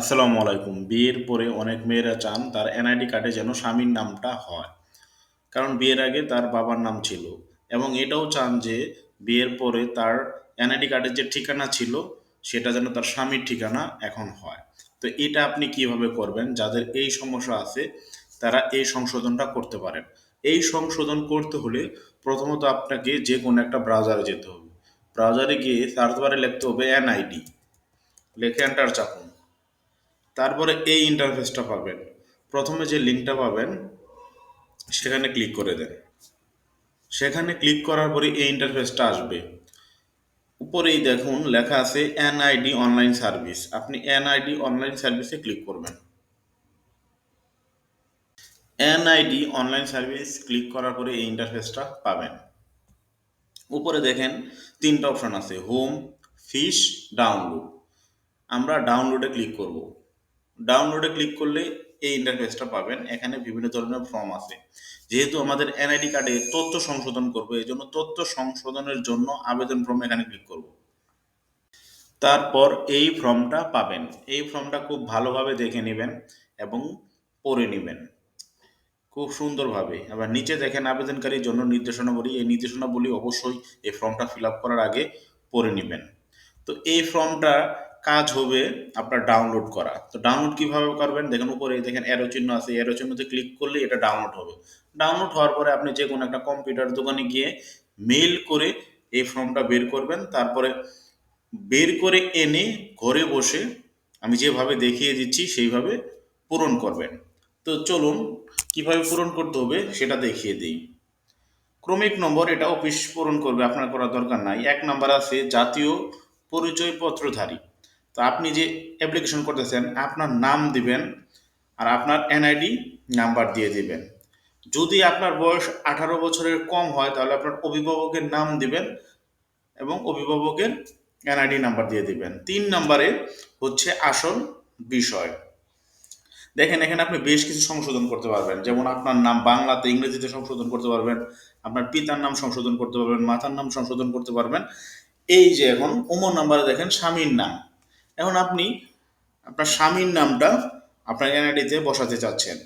আসসালামু আলাইকুম। বিয়ের পরে অনেক মেয়েরা চান তার এনআইডি কার্ডে যেন স্বামীর নামটা হয়। কারণ বিয়ের আগে তার বাবার নাম ছিল এবং এটাও চান যে বিয়ের পরে তার এনআইডি কার্ডের যে ঠিকানা ছিল সেটা যেন তার স্বামীর ঠিকানা এখন হয়। তো এটা আপনি কীভাবে করবেন? যাদের এই সমস্যা আছে, তারা এই সংশোধনটা করতে পারেন। এই সংশোধন করতে হলে প্রথমত আপনাকে যে কোনো একটা ব্রাউজারে যেতে হবে। ব্রাউজারে গিয়ে সার্চ বারে লিখতে হবে এনআইডি। লিখে এন্টার চাপুন। তারপরে এই ইন্টারফেসটা পাবেন। প্রথমে যে লিঙ্কটা পাবেন, সেখানে ক্লিক করে দেন। সেখানে ক্লিক করার পরে এই ইন্টারফেসটা আসবে। উপরেই দেখুন, লেখা আছে এনআইডি অনলাইন সার্ভিস আপনি এনআইডি অনলাইন সার্ভিসে ক্লিক করবেন। এনআইডি অনলাইন সার্ভিস ক্লিক করার পরে এই ইন্টারফেসটা পাবেন। উপরে দেখেন, তিনটা অপশন আছে হোম ফিশ ডাউনলোড আমরা ডাউনলোডে ক্লিক করব। ডাউনলোডে ক্লিক করলে এই ইন্টারফেসটা পাবেন। এখানে বিভিন্ন ধরনের ফর্ম আছে। যেহেতু আমাদের এনআইডি কার্ডে তথ্য সংশোধন করব, এই জন্য তথ্য সংশোধনের জন্য আবেদন ফর্ম এখানে ক্লিক করব। তারপর এই ফর্মটা পাবেন। এই ফর্মটা খুব ভালোভাবে দেখে নেবেন এবং পড়ে নেবেন। খুব সুন্দরভাবে। আবার নিচে দেখেন আবেদনকারীর জন্য নির্দেশনাবলী। এই নির্দেশনাবলী অবশ্যই এই ফর্মটা ফিল আপ করার আগে পড়ে নেবেন। তো এই ফর্মটা কাজ হবে আপনার ডাউনলোড করা। তো ডাউনলোড কীভাবে করবেন? দেখেন উপরে দেখেন অ্যারো চিহ্ন আছে অ্যারো চিহ্নতে ক্লিক করলে এটা ডাউনলোড হবে। ডাউনলোড হওয়ার পরে আপনি যে কোনো একটা কম্পিউটার দোকানে গিয়ে মেইল করে এই ফর্মটা বের করবেন। তারপরে বের করে এনে ঘরে বসে আমি যেভাবে দেখিয়ে দিচ্ছি সেইভাবে পূরণ করবেন। তো চলুন, কীভাবে পূরণ করতে হবে সেটা দেখিয়ে দিই। ক্রমিক নম্বর, এটা অফিস পূরণ করবে, আপনার করার দরকার নাই। এক নাম্বার আছে জাতীয় পরিচয়পত্রধারী। তো আপনি যে অ্যাপ্লিকেশন করতেছেন, আপনার নাম দিবেন আর আপনার এনআইডি নাম্বার দিয়ে দিবেন। যদি আপনার বয়স আঠারো বছরের কম হয়, তাহলে আপনার অভিভাবকের নাম দিবেন এবং অভিভাবকের এনআইডি নাম্বার দিয়ে দিবেন। তিন নম্বরে হচ্ছে আসল বিষয়। দেখেন, এখানে আপনি বেশ কিছু সংশোধন করতে পারবেন। যেমন আপনার নাম বাংলাতে, ইংরেজিতে সংশোধন করতে পারবেন, আপনার পিতার নাম সংশোধন করতে পারবেন, মাতার নাম সংশোধন করতে পারবেন। এই যে এখন উমর নাম্বারে দেখেন স্বামীর নাম। এখন আপনি আপনার স্বামীর নামটা আপনার এনআইডিতে বসাতে চাচ্ছেন।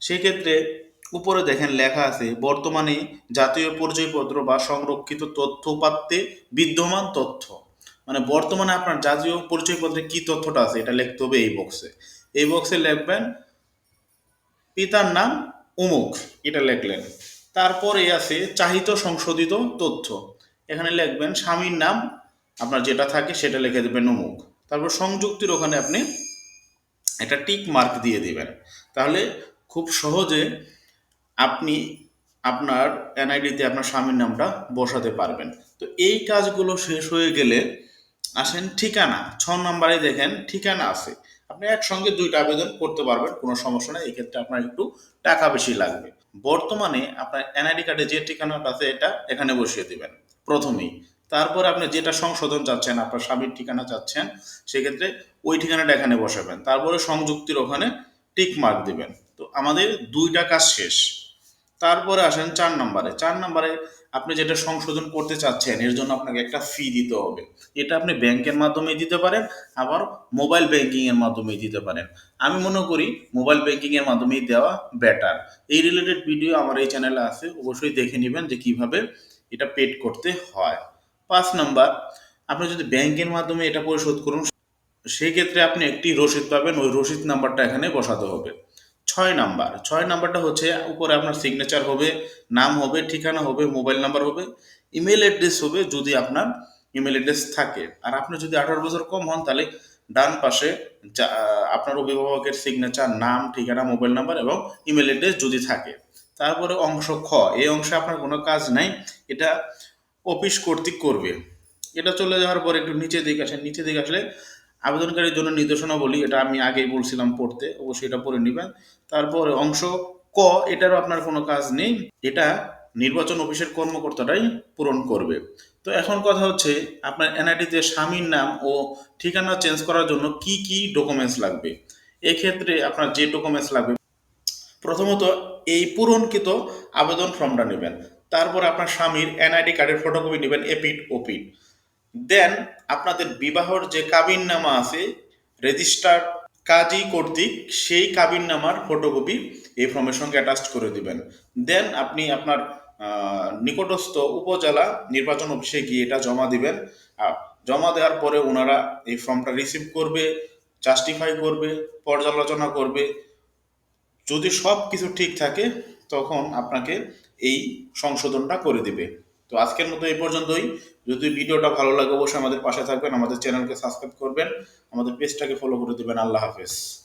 সেক্ষেত্রে উপরে দেখেন লেখা আছে, বর্তমানে জাতীয় পরিচয়পত্র বা সংরক্ষিত তথ্য তথ্যপাত্রে বিদ্যমান তথ্য। মানে বর্তমানে আপনার জাতীয় পরিচয়পত্রে কি তথ্যটা আছে এটা লিখতে হবে এই বক্সে এই বক্সে লিখবেন, পিতার নাম উমুক। এটা লিখলেন। তারপরে আছে, চাহিত সংশোধিত তথ্য। এখানে লিখবেন, স্বামীর নাম আপনার যেটা থাকে সেটা লিখে দেবেন উমুক। তারপর সংযুক্তির ওখানে আপনি একটা টিক মার্ক দিয়ে দিবেন। তাহলে খুব সহজে আপনি আপনার এনআইডিতে আপনার স্বামীর নামটা বসাতে পারবেন। তো এই কাজগুলো শেষ হয়ে গেলে আসেন ঠিকানা, ছ নম্বরে দেখেন ঠিকানা আছে। আপনি একসঙ্গে দুইটা আবেদন করতে পারবেন, কোনো সমস্যা নেই, এক্ষেত্রে আপনার একটু টাকা বেশি লাগবে। বর্তমানে আপনার এনআইডি কার্ডে যে ঠিকানাটা আছে, এটা এখানে বসিয়ে দিবেন। প্রথমেই তারপর আপনি যেটা সংশোধন চাচ্ছেন, আপনার স্বামীর ঠিকানা চাচ্ছেন, সেক্ষেত্রে ওই ঠিকানাটা এখানে বসাবেন। তারপরে সংযুক্তির ওখানে টিক মার্ক দিবেন। তো আমাদের দুইটা কাজ শেষ। তারপরে আসেন চার নম্বরে। চার নম্বরে আপনি যেটা সংশোধন করতে চাচ্ছেন, এর জন্য আপনাকে একটা ফি দিতে হবে। এটা আপনি ব্যাংকের মাধ্যমে দিতে পারেন, আবার মোবাইল ব্যাংকিং এর মাধ্যমে দিতে পারেন। আমি মনে করি মোবাইল ব্যাংকিং এর মাধ্যমেই দেওয়া বেটার এই রিলেটেড ভিডিও আমার এই চ্যানেলে আছে, অবশ্যই দেখে নেবেন যে কীভাবে এটা পেড করতে হয়। পাঁচ নাম্বার, আপনি যদি ব্যাংকের মাধ্যমে এটা পরিশোধ করুন, সেই ক্ষেত্রে আপনি একটি রসিদ পাবেন, ওই রসিদ নাম্বারটা এখানে বসাতে হবে। ছয় নাম্বার, ছয় নাম্বারটা হচ্ছে উপরে আপনার সিগনেচার হবে, নাম হবে, ঠিকানা হবে মোবাইল নাম্বার হবে ইমেল অ্যাড্রেস হবে যদি আপনার ইমেল অ্যাড্রেস থাকে। আর আপনি যদি আঠারো বছর কম হন, তাহলে ডান পাশে আপনার অভিভাবকের সিগনেচার নাম, ঠিকানা মোবাইল নাম্বার এবং ইমেল অ্যাড্রেস যদি থাকে। তারপরে অংশ খ, এই অংশে আপনার কোনো কাজ নাই। এটা অফিস কর্তৃক করবে। এটা চলে যাওয়ার পর একটু নিচে দিকে আসেন। নিচে দিকে আসলে আবেদনকারীর জন্য নির্দেশনা বলি এটা আমি আগেই বলছিলাম পড়তে, অবশ্যই এটা পড়ে নেবেন। তারপর অংশ ক, এটারও আপনার কোনো কাজ নেই। এটা নির্বাচন অফিসের কর্মকর্তারাই পূরণ করবে। তো এখন কথা হচ্ছে, আপনার এনআইডিতে স্বামীর নাম ও ঠিকানা চেঞ্জ করার জন্য কি কি ডকুমেন্টস লাগবে? এক্ষেত্রে আপনার যে ডকুমেন্টস লাগবে, প্রথমত এই পূরণকৃত আবেদন ফর্মটা নেবেন। তারপর আপনার স্বামীর এনআইডি কার্ডের ফটোকপি নেবেন এপিট ওপিট দেন আপনাদের বিবাহর যে কাবিননামা আছে রেজিস্টার কাজী কর্তৃক সেই কাবিন নামার ফটোকপি এই ফর্মের সঙ্গে অ্যাটাচ করে দিবেন। দেন আপনি আপনার নিকটস্থ উপজেলা নির্বাচন অফিসে গিয়ে এটা জমা দিবেন। জমা দেওয়ার পরে ওনারা এই ফর্মটা রিসিভ করবে জাস্টিফাই করবে, পর্যালোচনা করবে। যদি সব কিছু ঠিক থাকে, তখন আপনাকে এই সংশোধনটা করে দিবে। তো আজকের মতো এই পর্যন্তই। যদি ভিডিওটা ভালো লাগে, অবশ্যই আমাদের পাশে থাকবেন, আমাদের চ্যানেলকে সাবস্ক্রাইব করবেন, আমাদের পেজটাকে ফলো করে দিবেন। আল্লাহ হাফেজ।